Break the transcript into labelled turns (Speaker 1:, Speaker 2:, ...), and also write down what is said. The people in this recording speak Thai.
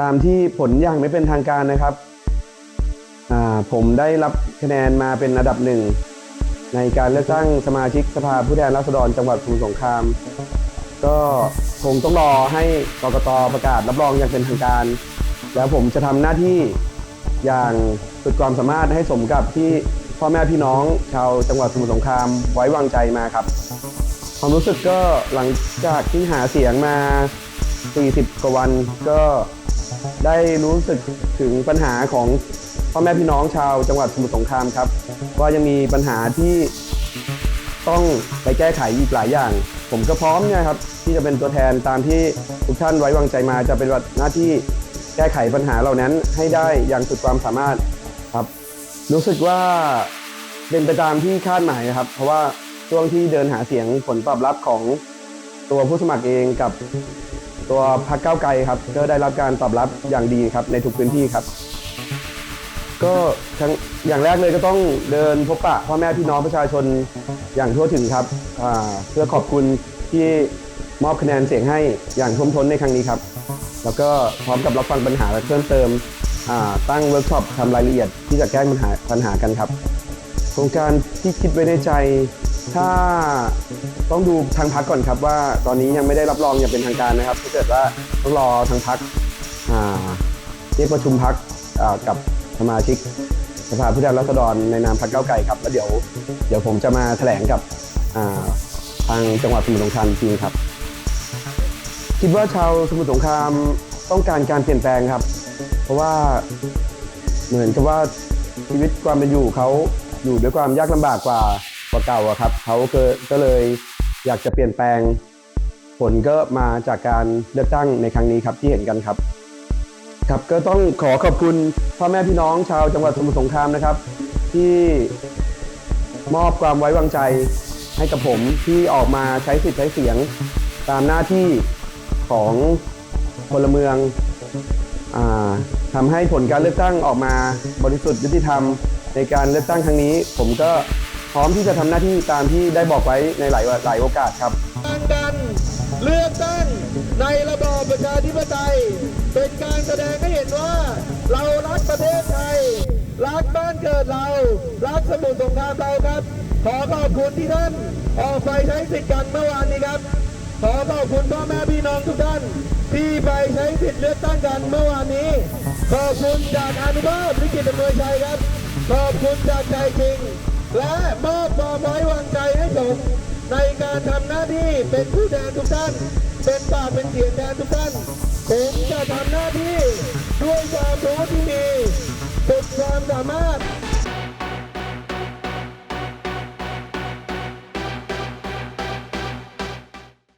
Speaker 1: ตามที่ผลอย่างไม่เป็นทางการนะครับ ผมได้รับคะแนนมาเป็นอันดับหนึ่ง ในการเลือกตั้งสมาชิกสภาผู้แทนราษฎรจังหวัดสมุทรสงคราม ก็คงต้องรอให้กกตประกาศรับรองอย่างเป็นทางการ แล้วผมจะทำหน้าที่อย่างสุดความสามารถให้สมกับที่พ่อแม่พี่น้องชาวจังหวัดสมุทรสงครามไว้วางใจมาครับ ความรู้สึกก็หลังจากที่หาเสียงมา 40 กว่าวันก็ ได้รู้สึกถึงปัญหาของพ่อแม่พี่น้องชาวจังหวัดสมุทรสงครามครับ ว่ายังมีปัญหาที่ต้องไปแก้ไขอีกหลายอย่าง ผมก็พร้อมเนี่ยครับที่จะเป็นตัวแทนตามที่ทุกท่านไว้วางใจมาจะเป็นหน้าที่แก้ไขปัญหาเหล่านั้นให้ได้อย่างสุดความสามารถครับ รู้สึกว่าเป็นไปตามที่คาดหมายครับ เพราะว่าช่วงที่เดินหาเสียงผลตอบรับของตัวผู้สมัครเองกับ ตัวพรรคก้าไกลครับก็ได้รับการตอบรับอย่างดีครับในทุกพื้นที่ครับ ก็ทั้งอย่างแรกเลยก็ต้องเดินพบปะพ่อแม่พี่น้องประชาชนอย่างทั่วถึงครับเพื่อขอบคุณที่มอบคะแนนเสียงให้อย่างท่วมท้นในครั้งนี้ครับแล้วก็พร้อมกับรับฟังปัญหาและเพิ่มเติมตั้งเวิร์กช็อปทำรายละเอียดที่จะแก้ปัญหาปัญหากันครับ โครงการที่คิดไว้ในใจ ถ้าต้องดูทางพักก่อนครับว่าตอนนี้ยังไม่ได้รับรองอย่างเป็นทางการนะครับถ้าเกิดว่าต้องรอทางพักเรียกประชุมพักกับสมาชิกสภาผู้แทนราษฎรในนามพักเก้าไก่ครับแล้วเดี๋ยวเดี๋ยวผมจะมาแถลงกับทางจังหวัดสมุทรสงครามจริงครับ คิดว่าชาวสมุทรสงครามต้องการการเปลี่ยนแปลงครับ เพราะว่าเหมือนกับว่าชีวิตความเป็นอยู่เขาอยู่ด้วยความยากลำบากกว่า กว่าเก่าอะครับเขาก็ก็เลยอยากจะเปลี่ยนแปลง ผลก็มาจากการเลือกตั้งในครั้งนี้ครับที่เห็นกันครับ ครับก็ต้องขอขอบคุณพ่อแม่พี่น้องชาวจังหวัดสมุทรสงครามนะครับ ที่มอบความไว้วางใจให้กับผมที่ออกมาใช้สิทธิ์ใช้เสียงตามหน้าที่ของพลเมืองอทำให้ผลการเลือกตั้งออกมาบริสุทธิ์ยุติธรรม ในการเลือกตั้งครั้งนี้ ผมก็ พร้อมที่จะทำหน้าที่ตามที่ได้บอกไว้ในหลายหลายโอกาสครับ
Speaker 2: การกันเลือกตั้งในระบอบประชาธิปไตย เป็นการแสดงให้เห็นว่า เรารักประเทศไทย รักบ้านเกิดเรา รักสมุทรสงครามเราครับ ขอขอบคุณที่ท่านออกไปใช้สิทธิ์กันเมื่อวานนี้ครับ ขอขอบคุณพ่อแม่พี่น้องทุกท่านที่ไปใช้สิทธิ์เลือกตั้งกันเมื่อวานนี้ ขอบคุณจากอนุภาพลิขิตอำนวยชัยครับ ขอบคุณจากใจจริง และมอบความไว้วางใจให้ผมในการทำหน้าที่เป็นผู้แทนทุกท่าน เป็นปากเป็นเสียงแทนทุกท่าน ผมจะทำหน้าที่ด้วยความรู้ที่มีสุดความสามารถ